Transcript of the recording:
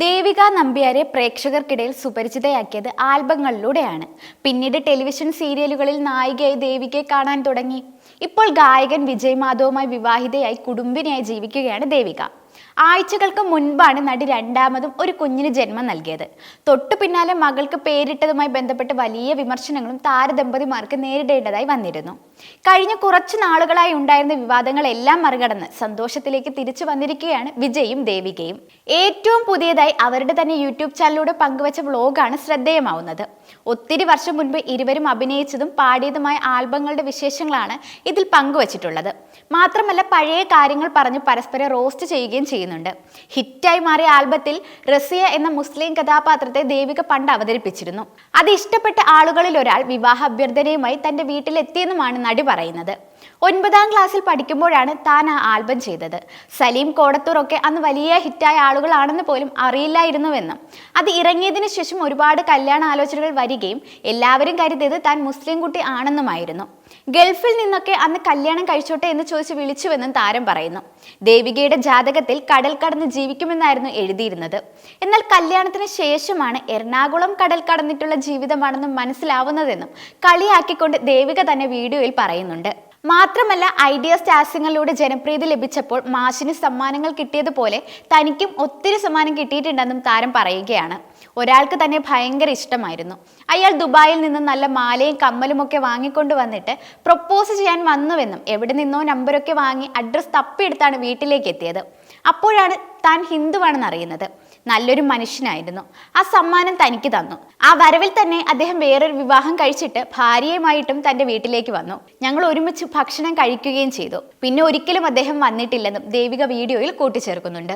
ദേവിക നമ്പ്യാരെ പ്രേക്ഷകർക്കിടയിൽ സുപരിചിതയാക്കിയത് ആൽബങ്ങളിലൂടെയാണ്. പിന്നീട് ടെലിവിഷൻ സീരിയലുകളിൽ നായികയായി ദേവികയെ കാണാൻ തുടങ്ങി. ഇപ്പോൾ ഗായകൻ വിജയ് മാധവുമായി വിവാഹിതയായി കുടുംബിനിയായി ജീവിക്കുകയാണ് ദേവിക. ആഴ്ചകൾക്ക് മുൻപാണ് നടി രണ്ടാമതും ഒരു കുഞ്ഞിന് ജന്മം നൽകിയത്. തൊട്ടു പിന്നാലെ മകൾക്ക് പേരിട്ടതുമായി ബന്ധപ്പെട്ട് വലിയ വിമർശനങ്ങളും താരദമ്പതിമാർക്ക് നേരിടേണ്ടതായി വന്നിരുന്നു. കഴിഞ്ഞ കുറച്ചു നാളുകളായി ഉണ്ടായിരുന്ന വിവാദങ്ങളെല്ലാം മറികടന്ന് സന്തോഷത്തിലേക്ക് തിരിച്ചു വന്നിരിക്കുകയാണ് വിജയും ദേവികയും. ഏറ്റവും പുതിയതായി അവരുടെ തന്നെ യൂട്യൂബ് ചാനലിലൂടെ പങ്കുവച്ച വ്ലോഗാണ് ശ്രദ്ധേയമാവുന്നത്. ഒത്തിരി വർഷം മുൻപ് ഇരുവരും അഭിനയിച്ചതും പാടിയതുമായ ആൽബങ്ങളുടെ വിശേഷങ്ങളാണ് ഇതിൽ പങ്കുവച്ചിട്ടുള്ളത്. മാത്രമല്ല പഴയ കാര്യങ്ങൾ പറഞ്ഞ് പരസ്പരം റോസ്റ്റ് ചെയ്യുകയും ചെയ്യുന്നുണ്ട്. ഹിറ്റായി മാറിയ ആൽബത്തിൽ റസിയ എന്ന മുസ്ലിം കഥാപാത്രത്തെ ദേവിക പണ്ട് അവതരിപ്പിച്ചിരുന്നു. അത് ഇഷ്ടപ്പെട്ട ആളുകളിൽ ഒരാൾ വിവാഹ അഭ്യർത്ഥനയുമായി തന്റെ വീട്ടിലെത്തിയെന്നുമാണ് നടി പറയുന്നത്. ഒൻപതാം ക്ലാസ്സിൽ പഠിക്കുമ്പോഴാണ് താൻ ആ ആൽബം ചെയ്തത്. സലീം കോടത്തൂർ ഒക്കെ അന്ന് വലിയ ഹിറ്റായ ആളുകളാണെന്ന് പോലും അറിയില്ലായിരുന്നുവെന്നും. അത് ഇറങ്ങിയതിനു ശേഷം ഒരുപാട് കല്യാണ ആലോചനകൾ വരികയും എല്ലാവരും കരുതിയത് താൻ മുസ്ലിം കുട്ടി ആണെന്നുമായിരുന്നു. ഗൾഫിൽ നിന്നൊക്കെ അന്ന് കല്യാണം കഴിച്ചോട്ടെ എന്ന് ചോദിച്ച് വിളിച്ചുവെന്നും താരം പറയുന്നു. ദേവികയുടെ ജാതകത്തിൽ കടൽ കടന്ന് ജീവിക്കുമെന്നായിരുന്നു എഴുതിയിരുന്നത്. എന്നാൽ കല്യാണത്തിന് ശേഷമാണ് എറണാകുളം കടൽ കടന്നിട്ടുള്ള ജീവിതമാണെന്നും മനസ്സിലാവുന്നതെന്നും കളിയാക്കിക്കൊണ്ട് ദേവിക തന്നെ വീഡിയോയിൽ പറയുന്നുണ്ട്. മാത്രമല്ല ഐഡിയ സ്റ്റാസിങ്ങളിലൂടെ ജനപ്രീതി ലഭിച്ചപ്പോൾ മാഷിന് സമ്മാനങ്ങൾ കിട്ടിയതുപോലെ തനിക്കും ഒത്തിരി സമ്മാനം കിട്ടിയിട്ടുണ്ടെന്നും താരം പറയുകയാണ്. ഒരാൾക്ക് തന്നെ ഭയങ്കര ഇഷ്ടമായിരുന്നു. അയാൾ ദുബായിൽ നിന്ന് നല്ല മാലയും കമ്മലും ഒക്കെ വാങ്ങിക്കൊണ്ട് വന്നിട്ട് പ്രൊപ്പോസ് ചെയ്യാൻ വന്നുവെന്നും എവിടെ നിന്നോ നമ്പറൊക്കെ വാങ്ങി അഡ്രസ്സ് തപ്പിയെടുത്താണ് വീട്ടിലേക്ക് എത്തിയത്. അപ്പോഴാണ് താൻ ഹിന്ദുവാണെന്ന് അറിയുന്നത്. നല്ലൊരു മനുഷ്യനായിരുന്നു. ആ സമ്മാനം തനിക്ക് തന്നു. ആ വരവിൽ തന്നെ അദ്ദേഹം വേറൊരു വിവാഹം കഴിച്ചിട്ട് ഭാര്യയുമായിട്ടും തന്റെ വീട്ടിലേക്ക് വന്നു. ഞങ്ങൾ ഒരുമിച്ച് ഭക്ഷണം കഴിക്കുകയും ചെയ്തു. പിന്നെ ഒരിക്കലും അദ്ദേഹം വന്നിട്ടില്ലെന്നും ദേവിക വീഡിയോയിൽ കൂട്ടിച്ചേർക്കുന്നുണ്ട്.